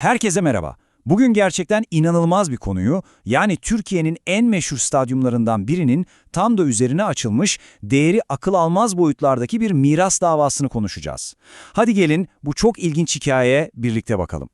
Herkese merhaba. Bugün gerçekten inanılmaz bir konuyu, yani Türkiye'nin en meşhur stadyumlarından birinin tam da üzerine açılmış, değeri akıl almaz boyutlardaki bir miras davasını konuşacağız. Hadi gelin bu çok ilginç hikayeye birlikte bakalım.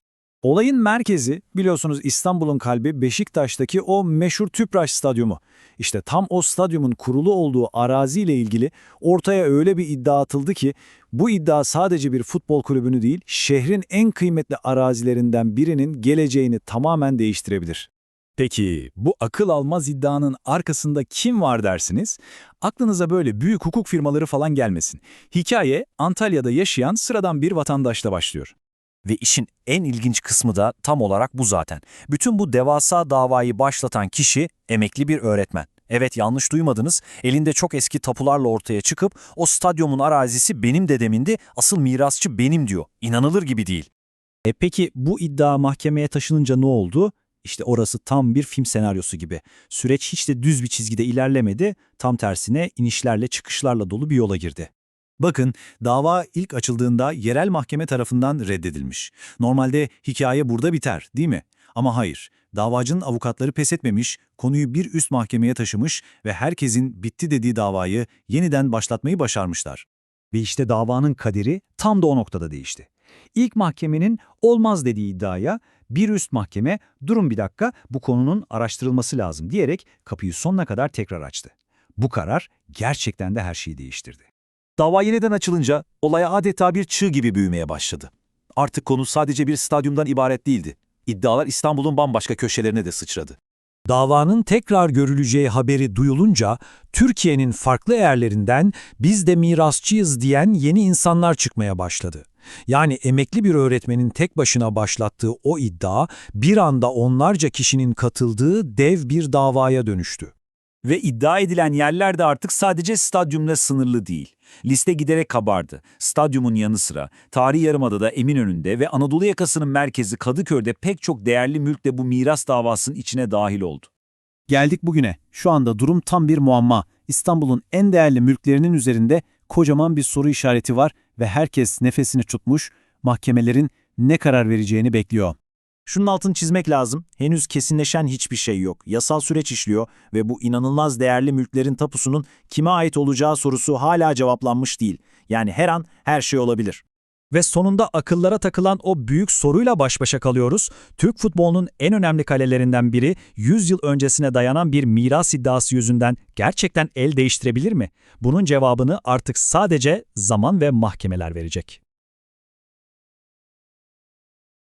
Olayın merkezi biliyorsunuz İstanbul'un kalbi Beşiktaş'taki o meşhur Tüpraş Stadyumu. İşte tam o stadyumun kurulu olduğu araziyle ilgili ortaya öyle bir iddia atıldı ki bu iddia sadece bir futbol kulübünü değil şehrin en kıymetli arazilerinden birinin geleceğini tamamen değiştirebilir. Peki bu akıl almaz iddianın arkasında kim var dersiniz? Aklınıza böyle büyük hukuk firmaları falan gelmesin. Hikaye Antalya'da yaşayan sıradan bir vatandaşla başlıyor. Ve işin en ilginç kısmı da tam olarak bu zaten. Bütün bu devasa davayı başlatan kişi emekli bir öğretmen. Evet yanlış duymadınız. Elinde çok eski tapularla ortaya çıkıp o stadyumun arazisi benim dedemindi, asıl mirasçı benim diyor. İnanılır gibi değil. E peki bu iddia mahkemeye taşınınca ne oldu? İşte orası tam bir film senaryosu gibi. Süreç hiç de düz bir çizgide ilerlemedi, tam tersine inişlerle çıkışlarla dolu bir yola girdi. Bakın dava ilk açıldığında yerel mahkeme tarafından reddedilmiş. Normalde hikaye burada biter değil mi? Ama hayır. Davacının avukatları pes etmemiş, konuyu bir üst mahkemeye taşımış ve herkesin bitti dediği davayı yeniden başlatmayı başarmışlar. Ve işte davanın kaderi tam da o noktada değişti. İlk mahkemenin olmaz dediği iddiaya bir üst mahkeme durun bir dakika bu konunun araştırılması lazım diyerek kapıyı sonuna kadar tekrar açtı. Bu karar gerçekten de her şeyi değiştirdi. Dava yeniden açılınca olaya adeta bir çığ gibi büyümeye başladı. Artık konu sadece bir stadyumdan ibaret değildi. İddialar İstanbul'un bambaşka köşelerine de sıçradı. Davanın tekrar görüleceği haberi duyulunca Türkiye'nin farklı yerlerinden biz de mirasçıyız diyen yeni insanlar çıkmaya başladı. Yani emekli bir öğretmenin tek başına başlattığı o iddia bir anda onlarca kişinin katıldığı dev bir davaya dönüştü. Ve iddia edilen yerler de artık sadece stadyumla sınırlı değil. Liste giderek kabardı. Stadyumun yanı sıra Tarihi Yarımada'da Eminönü'nde ve Anadolu yakasının merkezi Kadıköy'de pek çok değerli mülk de bu miras davasının içine dahil oldu. Geldik bugüne. Şu anda durum tam bir muamma. İstanbul'un en değerli mülklerinin üzerinde kocaman bir soru işareti var ve herkes nefesini tutmuş, mahkemelerin ne karar vereceğini bekliyor. Şunun altını çizmek lazım. Henüz kesinleşen hiçbir şey yok. Yasal süreç işliyor ve bu inanılmaz değerli mülklerin tapusunun kime ait olacağı sorusu hala cevaplanmış değil. Yani her an her şey olabilir. Ve sonunda akıllara takılan o büyük soruyla baş başa kalıyoruz. Türk futbolunun en önemli kalelerinden biri 100 yıl öncesine dayanan bir miras iddiası yüzünden gerçekten el değiştirebilir mi? Bunun cevabını artık sadece zaman ve mahkemeler verecek.